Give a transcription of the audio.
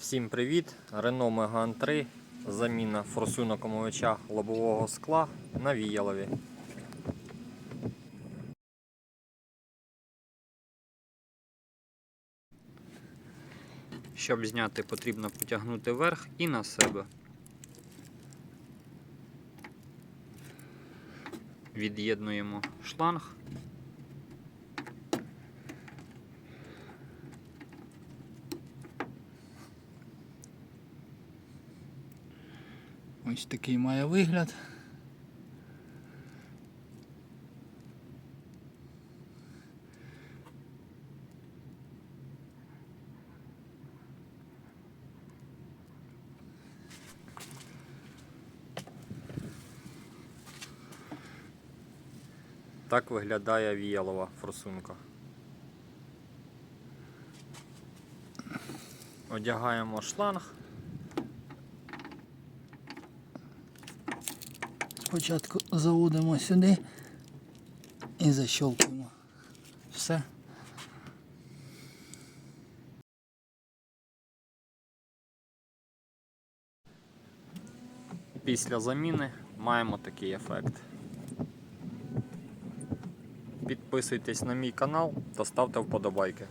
Всім привіт! Renault Megane 3. Заміна форсунок омивача лобового скла на віялові. Щоб зняти, потрібно потягнути вверх і на себе. Від'єднуємо шланг. Ось такий має вигляд. Так виглядає віялова форсунка. Одягаємо шланг. Спочатку заводимо сюди і защолкуємо. Все. Після заміни маємо такий ефект. Підписуйтесь на мій канал та ставте вподобайки.